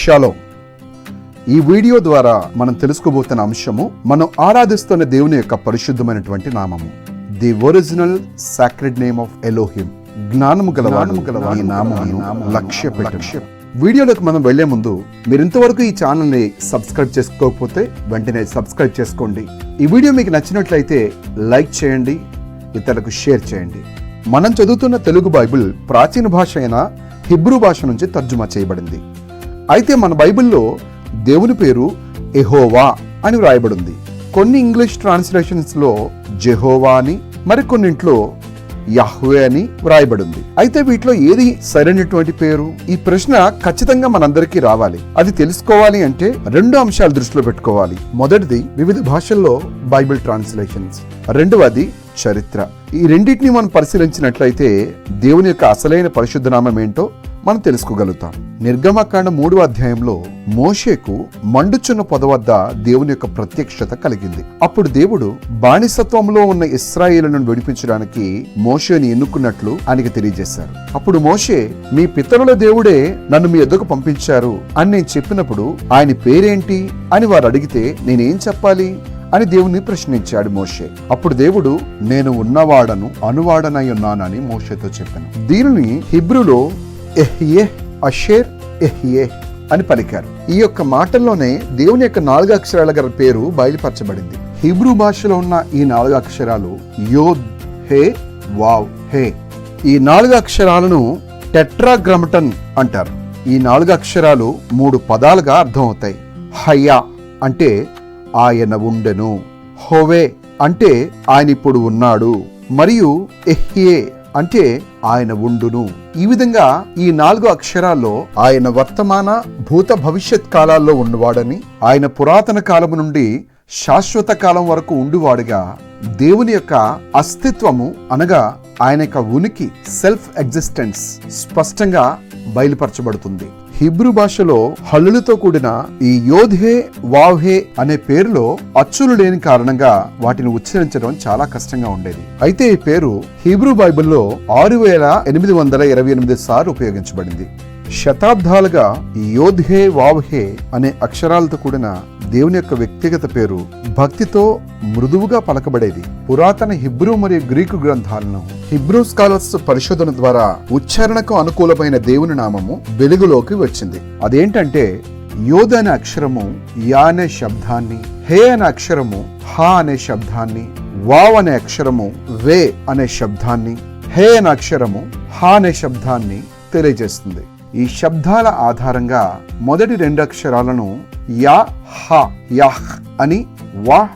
షలో. ఈ వీడియో ద్వారా మనం తెలుసుకోబోతున్న అంశము మనం ఆరాధిస్తున్న దేవుని యొక్క పరిశుద్ధమైనటువంటి నామము. The original sacred name of Elohim జ్ఞానము గలవాడు గల ఈ నామమును లక్ష్య లక్ష్య. వీడియోలోకి మనం వెళ్ళే ముందు మీరు ఇంతవరకు ఈ ఛానల్ని సబ్స్క్రైబ్ చేసుకోకపోతే వెంటనే సబ్స్క్రైబ్ చేసుకోండి. ఈ వీడియో మీకు నచ్చినట్లయితే లైక్ చేయండి ఇతరులకు షేర్ చేయండి. మనం చదువుతున్న తెలుగు బైబిల్ ప్రాచీన భాష అయిన హిబ్రూ భాష నుంచి తర్జుమా చేయబడింది. అయితే మన బైబిల్లో దేవుని పేరు ఎహోవా అని వ్రాయబడింది. కొన్ని ఇంగ్లీష్ ట్రాన్స్లేషన్స్లో జెహోవా అని మరికొన్నింట్లో యహ్వే అని వ్రాయబడింది. అయితే వీటిలో ఏది సరైనటువంటి పేరు? ఈ ప్రశ్న ఖచ్చితంగా మనందరికీ రావాలి. అది తెలుసుకోవాలి అంటే రెండు అంశాలు దృష్టిలో పెట్టుకోవాలి. మొదటిది వివిధ భాషల్లో బైబిల్ ట్రాన్స్లేషన్స్. రెండవది చరిత్ర. ఈ రెండింటిని మనం పరిశీలించినట్లయితే దేవుని యొక్క అసలైన పరిశుద్ధనామం ఏంటో మనం తెలుసుకోగలుగుతాం. నిర్గమకాండ మూడు అధ్యాయంలో మోషేకు మండుచున్న పొద వద్ద దేవుని యొక్క ప్రత్యక్షత కలిగింది. అప్పుడు దేవుడు బానిసత్వంలో ఉన్న ఇస్రాయేలును విడిపించడానికి మోషేని ఎన్నుకున్నట్లు ఆయనకి తెలియజేశారు. అప్పుడు మోషే మీ పితరుల దేవుడే నన్ను మీ ఎద్దకు పంపించారు అని నేను చెప్పినప్పుడు ఆయన పేరేంటి అని వారు అడిగితే నేనేం చెప్పాలి? అని దేవుని ప్రశ్నించాడు మోషే. అప్పుడు దేవుడు నేను ఉన్నవాడను అనువాడనై ఉన్నానని మోషేతో చెప్పాను. దీనిని హిబ్రూలో ఎహ్యే అషేర్ ఎహ్యే అని పలికారు. ఈ యొక్క మాటల్లోనే దేవుని యొక్క నాలుగు అక్షరాల గల పేరు బయలుపరచబడింది. హిబ్రూ భాషలో ఉన్న ఈ నాలుగు అక్షరాలు యోద్ హే వావ్ హే. ఈ నాలుగు అక్షరాలను టెట్రాగ్రమటన్ అంటారు. ఈ నాలుగు అక్షరాలు మూడు పదాలుగా అర్థమవుతాయి. హయా అంటే ఆయన ఉండెను. హోవే అంటే ఆయన ఇప్పుడు ఉన్నాడు. మరియు ఎహ్యే అంటే ఆయన ఉండును. ఈ విధంగా ఈ నాలుగు అక్షరాల్లో ఆయన వర్తమాన భూత భవిష్యత్ కాలాల్లో ఉన్నవాడని ఆయన పురాతన కాలము నుండి శాశ్వత కాలం వరకు ఉండువాడుగా దేవుని యొక్క అస్తిత్వము అనగా ఆయన యొక్క ఉనికి సెల్ఫ్ ఎగ్జిస్టెన్స్ స్పష్టంగా బయలుపరచబడుతుంది. హిబ్రూ భాషలో హల్లులతో కూడిన ఈ యోధే వావ్హే అనే పేరులో అచ్చులు లేని కారణంగా వాటిని ఉచ్చరించడం చాలా కష్టంగా ఉండేది. అయితే ఈ పేరు హిబ్రూ బైబిల్లో ఆరు వేల ఎనిమిది వందల ఇరవై ఎనిమిది సార్లు ఉపయోగించబడింది. శతాబ్దాలుగా యోధే వావ్హే అనే అక్షరాలతో కూడిన దేవుని యొక్క వ్యక్తిగత పేరు భక్తితో మృదువుగా పలకబడేది. పురాతన హిబ్రూ మరియు గ్రీకు గ్రంథాలను హిబ్రూ స్కాలర్స్ పరిశోధన ద్వారా ఉచ్చారణకు అనుకూలమైన దేవుని నామము వెలుగులోకి వచ్చింది. అదేంటంటే యోధ అనే అక్షరము యా అనే శబ్దాన్ని హే అనే అక్షరము హా అనే శబ్దాన్ని వావ్ అనే అక్షరము వే అనే శబ్దాన్ని హే అనే అక్షరము హా అనే శబ్దాన్ని తెలియజేస్తుంది. ఈ శబ్దాల ఆధారంగా మొదటి రెండు అక్షరాలను యా హ యాహ్ అని వా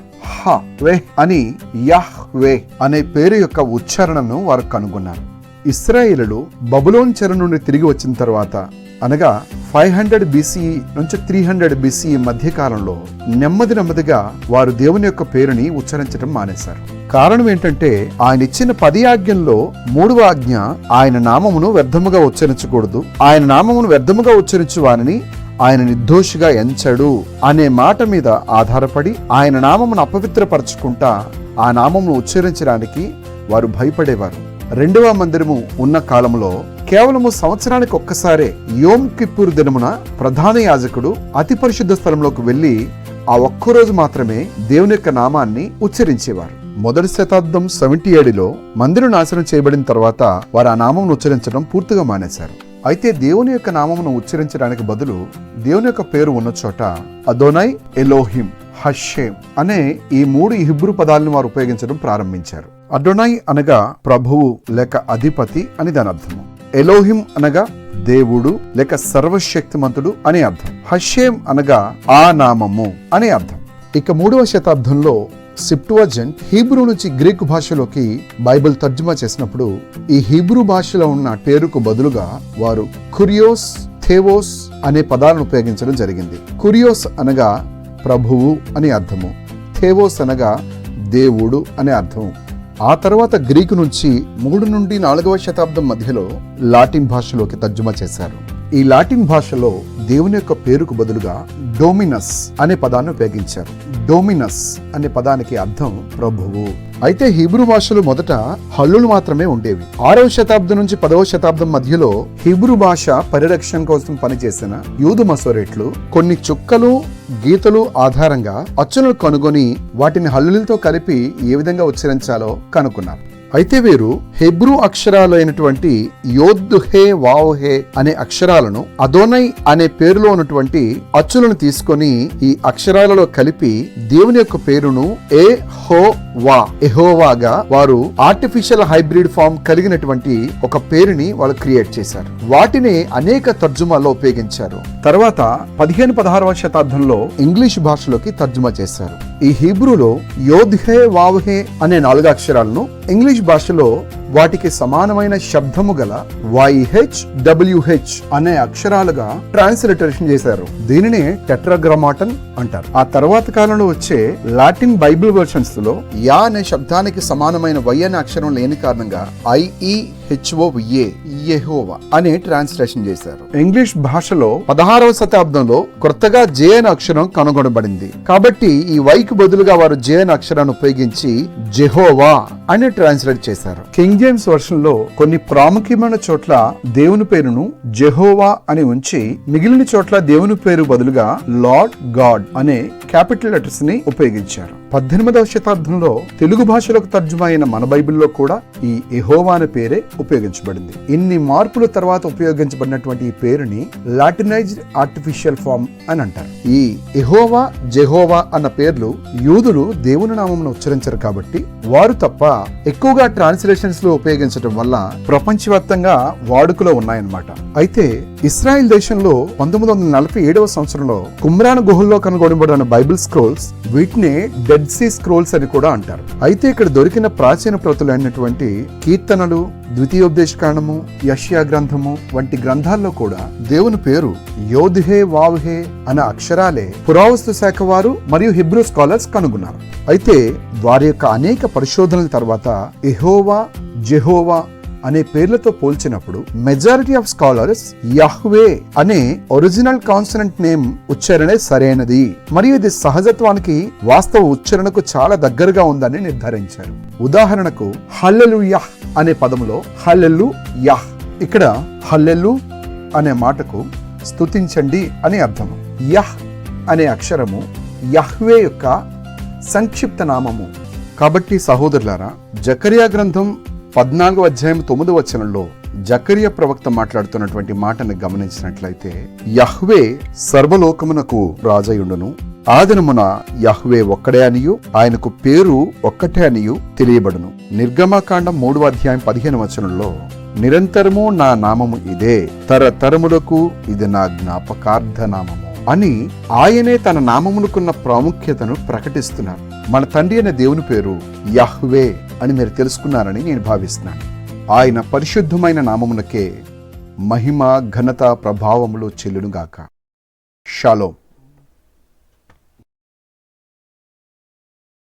హ వే అని యాహ్ వే అనే పేరు యొక్క ఉచ్చారణను వారు కనుగొన్నారు. ఇస్రాయిలు బబులోన్ చెర నుండి తిరిగి వచ్చిన తర్వాత అనగా ఫైవ్ హండ్రెడ్ బీసీఈ నుంచి త్రీ హండ్రెడ్ బీసీఈ మధ్య కాలంలో నెమ్మది నెమ్మదిగా వారు దేవుని యొక్క పేరుని ఉచ్చరించడం మానేశారు. కారణం ఏంటంటే ఆయన ఇచ్చిన పది ఆజ్ఞల్లో మూడవ ఆజ్ఞ ఆయన నామమును వ్యర్థముగా ఉచ్చరించకూడదు. ఆయన నామమును వ్యర్థముగా ఉచ్చరించు వారిని ఆయన నిర్దోషిగా ఎంచడు అనే మాట మీద ఆధారపడి ఆయన నామమును అపవిత్రపరచుకుంటా ఆ నామమును ఉచ్చరించడానికి వారు భయపడేవారు. రెండవ మందిరము ఉన్న కాలంలో కేవలము సంవత్సరానికి ఒక్కసారే యోమ్ కిప్పూర్ దినమున ప్రధాన యాజకుడు అతి పరిశుద్ధ స్థలంలోకి వెళ్ళి ఆ ఒక్కరోజు మాత్రమే దేవుని యొక్క నామాన్ని ఉచ్చరించేవారు. మొదటి శతాబ్దం సెవెంటీ ఏడులో మందిరం నాశనం చేయబడిన తర్వాత వారు ఆ నామం ఉచ్చరించడం పూర్తిగా మానేశారు. అయితే దేవుని యొక్క నామమును ఉచ్చరించడానికి బదులు దేవుని యొక్క పేరు ఉన్న చోట అదోనై ఎలోహిం హషేమ్ అనే ఈ మూడు హిబ్రూ పదాలను వారు ఉపయోగించడం ప్రారంభించారు. అడోనై అనగా ప్రభువు లేక అధిపతి అని దాని అర్థము. ఎలోహిం అనగా దేవుడు లేక సర్వశక్తిమంతుడు అనే అర్థం. హషేమ్ అనగా ఆ నామము అనే అర్థం. ఇక మూడవ శతాబ్దంలో సిప్టువజెంట్ హీబ్రూ నుంచి గ్రీకు భాషలోకి బైబిల్ తర్జుమా చేసినప్పుడు ఈ హీబ్రూ భాషలో ఉన్న పేరుకు బదులుగా వారు కురియోస్ థేవోస్ అనే పదాలను ఉపయోగించడం జరిగింది. కురియోస్ అనగా ప్రభువు అని అర్థము. థేవోస్ అనగా దేవుడు అనే అర్థం ఆ తర్వాత గ్రీకు నుంచి మూడు నుండి నాలుగవ శతాబ్దం మధ్యలో లాటిన్ భాషలోకి తర్జుమా చేశారు. ఈ లాటిన్ భాషలో దేవుని యొక్క పేరుకు బదులుగా డోమినస్ అనే పదాన్ని ఉపయోగించారు. డోమినస్ అనే పదానికి అర్థం ప్రభువు. అయితే హిబ్రూ భాషలో మొదట హల్లులు మాత్రమే ఉండేవి. ఆరవ శతాబ్దం నుంచి పదవ శతాబ్దం మధ్యలో హిబ్రూ భాష పరిరక్షణ కోసం పనిచేసిన యూదు మసోరేట్లు కొన్ని చుక్కలు గీతలు ఆధారంగా అచ్చులను కనుగొని వాటిని హల్లులతో కలిపి ఏ విధంగా ఉచ్చరించాలో కనుక్కున్నారు. అయితే వీరు హెబ్రూ అక్షరాలైనటువంటి యోద్ధుహే వావుహే అనే అక్షరాలను అదోనై అనే పేరులో ఉన్నటువంటి అచ్చులను తీసుకొని ఈ అక్షరాలలో కలిపి దేవుని యొక్క పేరును ఏ హో వా ఎహోవాగా వారు ఆర్టిఫిషియల్ హైబ్రిడ్ ఫామ్ కలిగినటువంటి ఒక పేరుని వాళ్ళు క్రియేట్ చేశారు. వాటిని అనేక తర్జుమాల్లో ఉపయోగించారు. తర్వాత పదిహేను పదహారవ శతాబ్దంలో ఇంగ్లీష్ భాషలోకి తర్జుమా చేశారు. ఈ హీబ్రూలో యోధ్హే వావుహే అనే నాలుగు అక్షరాలను ఇంగ్లీష్ భాషలో వాటికి సమానమైన శబ్దము గల వైహెచ్ డబ్ల్యూహెచ్ అనే అక్షరాలుగా ట్రాన్స్లిటరేషన్ చేశారు. దీనినే టెట్రాగ్రామాటన్ అంటారు. ఆ తర్వాత కాలంలో వచ్చే లాటిన్ బైబిల్ వర్షన్స్లో యా అనే శబ్దానికి సమానమైన వై అనే అక్షరం లేని కారణంగా ఐఈ హెచ్ఓఏ యెహోవా అనే ట్రాన్స్లేషన్ చేశారు. ఇంగ్లీష్ భాషలో పదహారవ శతాబ్దంలో కొత్తగా జే అనే అక్షరం కనుగొనబడింది. కాబట్టి ఈ వైకి బదులుగా వారు జే అనే అక్షరాన్ని ఉపయోగించి జెహోవా అని ట్రాన్స్లేట్ చేశారు. కింగ్ జేమ్స్ వర్షన్ కొన్ని ప్రాముఖ్యమైన చోట్ల దేవుని పేరును జెహోవా అని ఉంచి మిగిలిన చోట్ల దేవుని పేరు బదులుగా లార్డ్ గాడ్ అనే క్యాపిటల్ లెటర్స్ని ఉపయోగించారు. పద్దెనిమిదవ శతాబ్దంలో తెలుగు భాషలోకి తర్జుమా అయిన మన బైబిల్లో కూడా ఈ ఎహోవా అనే పేరే ఉపయోగించబడింది. ఇన్ని మార్పుల తర్వాత ఉపయోగించబడినటువంటి ఈ పేరుని లాటినైజ్డ్ ఆర్టిఫిషియల్ ఫామ్ అని అంటారు. ఈ ఎహోవా జెహోవా అన్న పేర్లు యూదులు దేవుని నామమును ఉచ్చరించరు కాబట్టి వారు తప్ప ఎక్కువగా ట్రాన్స్లేషన్స్ లో ఉపయోగించడం వల్ల ప్రపంచవ్యాప్తంగా వాడుకలో ఉన్నాయన్నమాట. అయితే ఇస్రాయెల్ దేశంలో పంతొమ్మిది వందల నలభై ఏడవ సంవత్సరంలో కుమ్రాన్ గుహల్లో కనుగొనబడిన బైబిల్ స్క్రోల్స్ వీటిని డెడ్ సీ స్క్రోల్స్ అని కూడా అంటారు. అయితే ఇక్కడ దొరికిన ప్రాచీన ప్రతులైనటువంటి కీర్తనలు ద్వితీయోపదేశకాండము యష్యా గ్రంథము వంటి గ్రంథాల్లో కూడా దేవుని పేరు యోధే వావుహే అనే అక్షరాలే పురావస్తు శాఖ వారు మరియు హిబ్రూ స్కాలర్స్ కనుగొన్నారు. అయితే వారి యొక్క అనేక పరిశోధనల తర్వాత ఎహోవా జెహోవా అనే పేర్లతో పోల్చినప్పుడు మెజారిటీ ఆఫ్ స్కాలర్స్ యహ్వే అనే ఒరిజినల్ కాన్సనెంట్ నేమ్ ఉచ్చారణే సరైనది. మరియు ఇది సహజత్వానికి వాస్తవ ఉచ్చారణకు చాలా దగ్గరగా ఉందని నిర్ధారించారు. ఉదాహరణకు హల్లెలు యహ్ అనే పదములో హల్లెల్లు యహ్ ఇక్కడ హల్లెల్లు అనే మాటకు స్తుతించండి అని అర్థం యహ్ అనే అక్షరము యహ్వే యొక్క సంక్షిప్త నామము. కాబట్టి సహోదరులారా జకరియా గ్రంథం పద్నాలుగో అధ్యాయం తొమ్మిదో వచనంలో జకరియా ప్రవక్త మాట్లాడుతున్నటువంటి మాటను గమనించినట్లయితే యహ్వే సర్వలోకమునకు రాజయుండును. ఆదినమున యహ్వే ఒక్కడే అనియు ఆయనకు పేరు ఒక్కటే అనియు తెలియబడును. నిర్గమకాండం మూడవ అధ్యాయం పదిహేను వచనంలో నిరంతరము నా నామము ఇదే తరతరములకు ఇది నా జ్ఞాపకార్థ నామము అని ఆయనే తన నామమునుకున్న ప్రాముఖ్యతను ప్రకటిస్తున్నారు. మన తండ్రి అనే దేవుని పేరు యహ్వే. అని మీరు తెలుసుకున్నారని నేను భావిస్తున్నాను. ఆయన పరిశుద్ధమైన నామమునకే మహిమ ఘనత ప్రభావములు చెల్లునుగాక. షాలోం.